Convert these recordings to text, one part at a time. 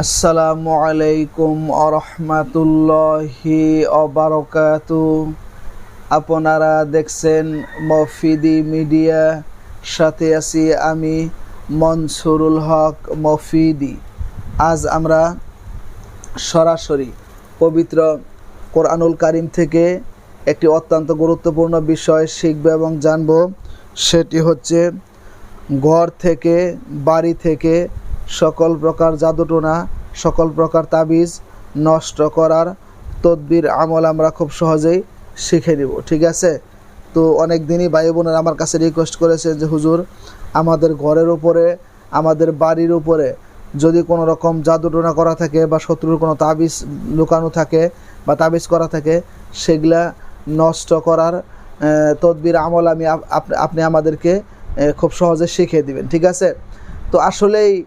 আসসালামু আলাইকুম আরহামাতুল্লাহি অবারকাতু আপনারা দেখছেন মফিদি মিডিয়া, সাথে আছি আমি মনসুরুল হক মফিদি। আজ আমরা সরাসরি পবিত্র কোরআনুল কারিম থেকে একটি অত্যন্ত গুরুত্বপূর্ণ বিষয় শিখব এবং জানব, সেটি হচ্ছে ঘর থেকে, বাড়ি থেকে সকল প্রকার জাদুটোনা, সকল প্রকার তাবিজ নষ্ট করার তদবির আমল আমরা খুব সহজেই শিখে নিব, ঠিক আছে? তো অনেক দিনই ভাই বোনেরা আমার কাছে রিকোয়েস্ট করেছে যে, হুজুর, আমাদের ঘরের উপরে, আমাদের বাড়ির উপরে যদি কোনো রকম জাদুটোনা করা থাকে বা শত্রুর কোনো তাবিজ লুকানো থাকে বা তাবিজ করা থাকে, সেগুলা নষ্ট করার তদবির আমল আমি আপ- আপ- আপনি আমাদেরকে খুব সহজে শিখিয়ে দিবেন, ঠিক আছে? তো আসলেই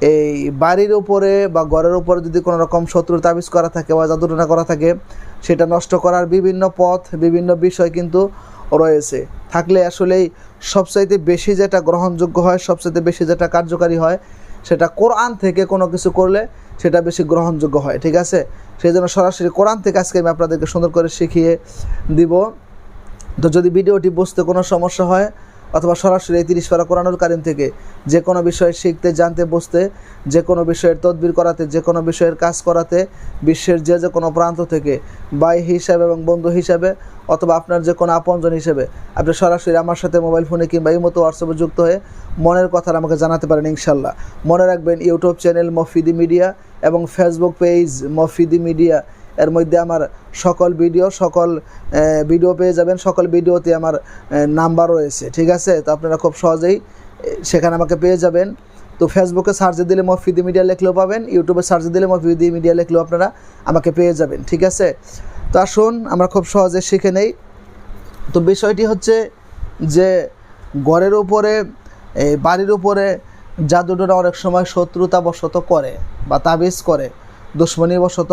এই বাড়ির উপরে বা ঘরের উপরে যদি কোনো রকম শত্রুর তাবিজ করা থাকে বা জাদুটনা করা থাকে, সেটা নষ্ট করার বিভিন্ন পথ, বিভিন্ন বিষয় কিন্তু রয়েছে। থাকলে আসলেই সবচাইতে বেশি যেটা গ্রহণযোগ্য হয়, সবচাইতে বেশি যেটা কার্যকারী হয়, সেটা কোরআন থেকে কোনো কিছু করলে সেটা বেশি গ্রহণযোগ্য হয়, ঠিক আছে? সেই জন্য সরাসরি কোরআন থেকে আজকে আমি আপনাদেরকে সুন্দর করে শিখিয়ে দিব। তো যদি ভিডিওটি বুঝতে কোনো সমস্যা হয় অথবা সরাসরি এই তিরিশ পারা কোরআনুল কারিম থেকে যে কোনো বিষয় শিখতে, জানতে, বুঝতে, যে কোনো বিষয়ের তদবির করাতে, যে কোনো বিষয়ের কাজ করাতে, বিশ্বের যে যে কোনো প্রান্ত থেকে ভাই হিসাবে এবং বন্ধু হিসাবে অথবা আপনার যে কোনো আপনজন হিসেবে আপনি সরাসরি আমার সাথে মোবাইল ফোনে কিংবা এই মতো হোয়াটসঅ্যাপে যুক্ত হয়ে মনের কথা আমাকে জানাতে পারেন ইনশাল্লাহ। মনে রাখবেন ইউটিউব চ্যানেল মফিদি মিডিয়া এবং ফেসবুক পেজ মফিদি মিডিয়া এর মধ্যে আমার সকল ভিডিও সকল ভিডিও পেয়ে যাবেন। সকল ভিডিওতে আমার নাম্বার রয়েছে, ঠিক আছে? তো আপনারা খুব সহজেই সেখানে আমাকে পেয়ে যাবেন। তো ফেসবুকে সার্চ দিলে মফিদি মিডিয়া লিখলেও পাবেন ইউটিউবে সার্চ দিলে মফিদি মিডিয়া লিখলেও আপনারা আমাকে পেয়ে যাবেন, ঠিক আছে? তো আসুন, আমরা খুব সহজে শিখে নেই। তো বিষয়টি হচ্ছে যে ঘরের উপরে বাড়ির উপরে জাদুটোরা অনেক সময় শত্রুতাবশত করে বা তাবিজ করে, দুশ্মনীবশত।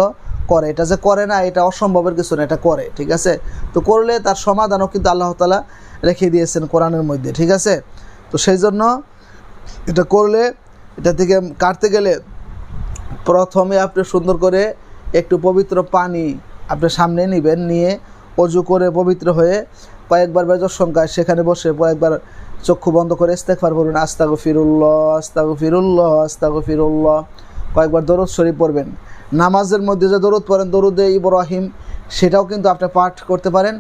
করে। এটা যে করে না, এটা অসম্ভবের কিছু না, এটা করে, ঠিক আছে? তো করলে তার সমাধানও কিন্তু আল্লাহ তালা রেখে দিয়েছেন কোরআনের মধ্যে, ঠিক আছে? তো সেই জন্য এটা করলে, এটা থেকে কাটতে গেলে প্রথমে আপনি সুন্দর করে একটু পবিত্র পানি আপনি সামনে নেবেন, নিয়ে অজু করে পবিত্র হয়ে কয়েকবার বেজর সংখ্যায় সেখানে বসে কয়েকবার চক্ষু বন্ধ করে ইস্তেকবার পড়বেন আস্তাগো ফিরুল্লাহ আস্তাগো ফিরুল্লাহ আস্তাগো ফিরুল্লাহ কয়েকবার দরুদ শরীফ পড়বেন। নামাজের মধ্যে যে দরুদ পড়েন, দরুদে ইব্রাহিম, সেটাও কিন্তু আপনি পাঠ করতে পারেন,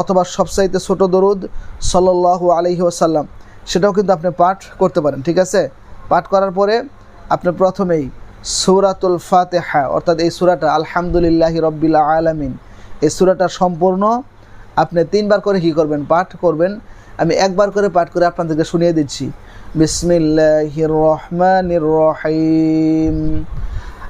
অথবা সবসাইতে ছোট দরুদ সাল্লাল্লাহু আলাইহি ওয়াসাল্লাম, সেটাও কিন্তু আপনি পাঠ করতে পারেন, ঠিক আছে? পাঠ করার পরে আপনি প্রথমেই সূরাতুল ফাতেহা, অর্থাৎ এই সূরাটা আলহামদুলিল্লাহি রব্বিল আলামিন, এই সূরাটা সম্পূর্ণ আপনি তিনবার করে কী করবেন? পাঠ করবেন। আমি একবার করে পাঠ করে আপনাদেরকে শুনিয়ে দিচ্ছি। বিসমিল্লাহির রহমান রহিম।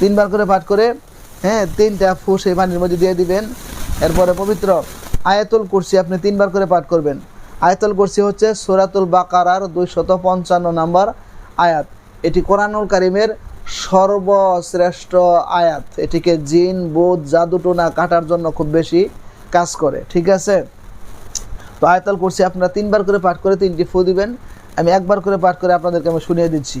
তিনবার করে পাঠ করে হ্যাঁ তিনটা ফুস এই পানির মধ্যে দিয়ে দিবেন। এরপরে পবিত্র আয়াতুল কুরসি আপনি তিনবার করে পাঠ করবেন। আয়াতুল কুরসি হচ্ছে সুরাতুল বাকারার দুইশত পঞ্চান্ন নাম্বার আয়াত। এটি কোরআনুল কারিমের সর্বশ্রেষ্ঠ আয়াত। এটিকে জিন বুধ জাদুটোনা কাটার জন্য খুব বেশি কাজ করে, ঠিক আছে? তো আয়াতুল কুরসি আপনারা তিনবার করে পাঠ করে তিনটি ফু দিবেন। আমি একবার করে পাঠ করে আপনাদেরকে আমি শুনিয়ে দিচ্ছি।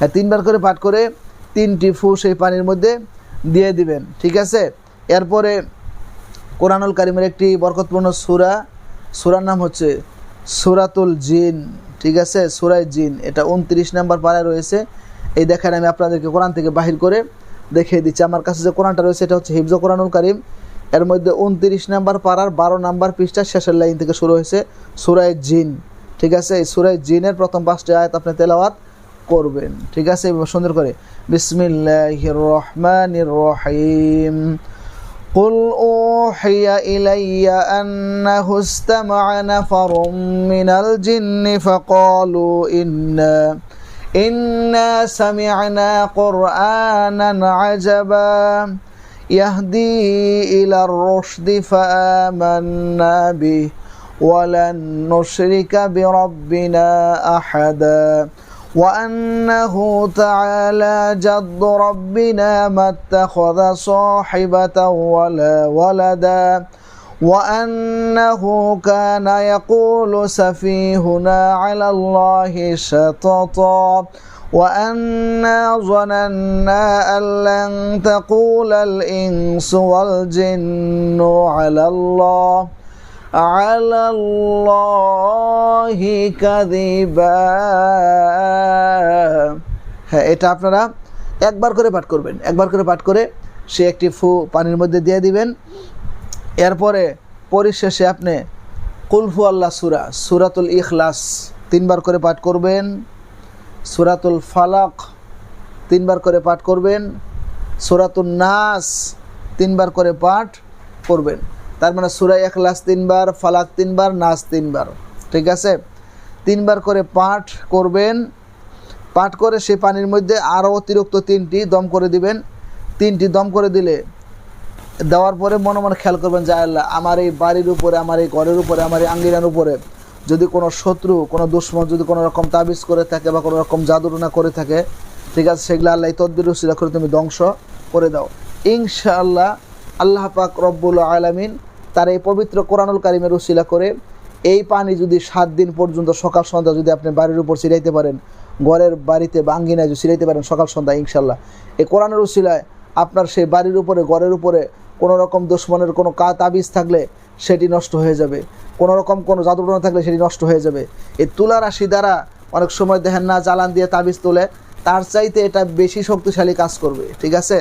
হ্যাঁ তিনবার করে পাঠ করে তিনটি ফু সেই পানির মধ্যে দিয়ে দিবেন, ঠিক আছে? এরপরে কোরআনুল কারিমের একটি বরকতপূর্ণ সুরা, সুরার নাম হচ্ছে সুরাতুল জিন, ঠিক আছে? সুরাই জিন, এটা উনত্রিশ নাম্বার পাড়ায় রয়েছে। এই দেখেন, আমি আপনাদেরকে কোরআন থেকে বাহির করে দেখিয়ে দিচ্ছি। আমার কাছে যে কোরআনটা রয়েছে, এটা হচ্ছে হিফজ কোরআনুল কারিম। এর মধ্যে উনত্রিশ নাম্বার পাড়ার বারো নাম্বার পৃষ্ঠা শেষের লাইন থেকে শুরু হয়েছে সুরাই জিন, ঠিক আছে? এই সুরায় জিনের প্রথম পাঁচটি আয়াত আপনি তেলাওয়াত করবেন ঠিক আছে এবার সুন্দর করে বিসমিল্লাহির রহমানির রহিম قل أوحي إلي أنه استمع نفر من الجن فقالوا إنا إنا سمعنا قرآنا عجبا يهدي إلى الرشد فآمنا به ولن نشرك بربنا أحدا وأنه تعالى جد ربنا ما اتخذ صاحبة ولا ولدا وأنه كان يقول سفيهنا على الله شططا وأنا ظننا أن لن تقول الإنس والجن على الله على الله كذبا হ্যাঁ এটা আপনারা একবার করে পাঠ করবেন একবার করে পাঠ করে সে একটি ফু পানির মধ্যে দিয়ে দিবেন এরপরে পরিশেষে আপনি কুলফু আল্লাহ সুরা সুরাতুল ইখলাস তিনবার করে পাঠ করবেন সুরাতুল ফালাক তিনবার করে পাঠ করবেন সুরাতুল নাস তিনবার করে পাঠ করবেন তার মানে সুরা এখলাস তিনবার, ফালাক তিনবার, নাস তিনবার। ঠিক আছে? তিনবার করে পাঠ করবেন। পাঠ করে সেই পানির মধ্যে আরও অতিরিক্ত তিনটি দম করে দিবেন। তিনটি দম করে দিলে দেওয়ার পরে মনে মনে খেয়াল করবেন যে, আল্লাহ, আমার এই বাড়ির উপরে, আমার এই ঘরের উপরে, আমার এই আঙ্গিনার উপরে যদি কোনো শত্রু, কোনো দুশ্মন যদি কোনো রকম তাবিজ করে থাকে বা কোনো রকম জাদুটনা করে থাকে, ঠিক আছে, সেগুলো আল্লাহ তদ্বির করে তুমি ধ্বংস করে দাও। ইনশাআল্লাহ, আল্লাহ পাক রব্বুল আলামিন তার এই পবিত্র কোরআনুল কারিমের উসিলা করে, এই পানি যদি সাত দিন পর্যন্ত সকাল সন্ধ্যা যদি আপনি বাড়ির উপর ছিটাইতে পারেন, ঘরের বাড়িতে বা আঙ্গিনায় যদি ছিটাইতে পারেন সকাল সন্ধ্যা ইনশাল্লাহ এই কোরআনের উসিলায় আপনার সেই বাড়ির উপরে, ঘরের উপরে কোনো রকম দুশ্মনের কোনো কা তাবিজ থাকলে সেটি নষ্ট হয়ে যাবে। কোনো রকম কোনো জাদুটনা থাকলে সেটি নষ্ট হয়ে যাবে। এই তুলা রাশি দ্বারা অনেক সময় দেখেন না, জ্বালান দিয়ে তাবিজ তোলে তার চাইতে এটা বেশি শক্তিশালী কাজ করবে, ঠিক আছে?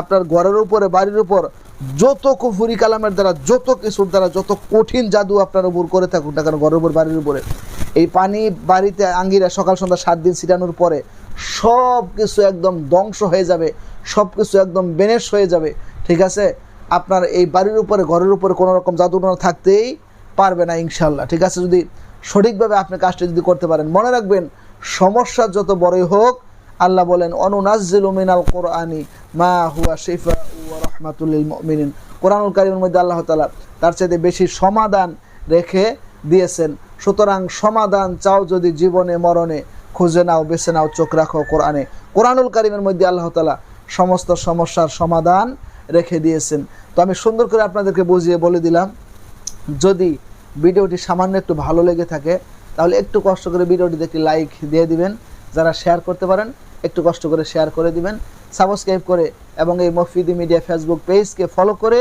আপনার ঘরের উপরে, বাড়ির উপর যত কুফুরি কালামের দ্বারা, যত কিছুর দ্বারা, যত কঠিন জাদু আপনার উপর করে থাকুন না কেন, ঘরের উপর, বাড়ির উপরে, এই পানি বাড়িতে আঙ্গিরা সকাল, সন্ধ্যা, সাত দিন ছিটানোর পরে সব কিছু একদম ধ্বংস হয়ে যাবে সব কিছু একদম বেনেশ হয়ে যাবে, ঠিক আছে? আপনার এই বাড়ির উপরে, ঘরের উপরে কোনো রকম জাদুটনা থাকতেই পারবে না ইনশাল্লাহ ঠিক আছে? যদি সঠিকভাবে আপনি কাজটা যদি করতে পারেন, মনে রাখবেন, সমস্যা যত বড়ই হোক আল্লাহ বলেন অনুনাজিল মিনাল কোরআনি মা হুয়া শিফা ওয়া রহমাতুল্লিল মুমিনিন। কোরআনুল কারিমের মধ্যে আল্লাহ তাআলা তার চাইতে বেশি সমাধান রেখে দিয়েছেন। সুতরাং সমাধান চাও যদি জীবনে, মরণে, খুঁজে নাও, বেছে নাও, চোখ রাখো কোরআনে। কোরআনুল কারিমের মধ্যে আল্লাহ তাআলা সমস্ত সমস্যার সমাধান রেখে দিয়েছেন। তো আমি সুন্দর করে আপনাদেরকে বুঝিয়ে বলে দিলাম, যদি ভিডিওটি সামান্য একটু ভালো লেগে থাকে, তাহলে একটু কষ্ট করে ভিডিওটি একটি লাইক দিয়ে দিবেন, যারা শেয়ার করতে পারেন। একটু কষ্ট করে শেয়ার করে দিবেন সাবস্ক্রাইব করে এবং এই মফিদি মিডিয়া ফেসবুক পেজকে ফলো করে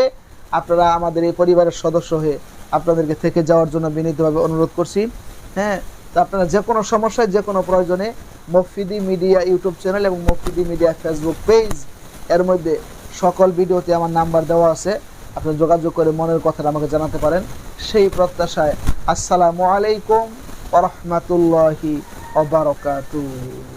আপনারা আমাদের এই পরিবারের সদস্য হয়ে আপনাদেরকে থেকে যাওয়ার জন্য বিনীতভাবে অনুরোধ করছি। হ্যাঁ তো আপনারা যে কোনো সমস্যায়, যে কোনো প্রয়োজনে মফিদি মিডিয়া ইউটিউব চ্যানেল এবং মফিদি মিডিয়া ফেসবুক পেজ এর মধ্যে সকল ভিডিওতে আমার নাম্বার দেওয়া আছে। আপনি যোগাযোগ করে মনের কথাটা আমাকে জানাতে পারেন। সেই প্রত্যাশায় আসসালামু আলাইকুম ওরহমতুল্লাহি ওবারকাতুহ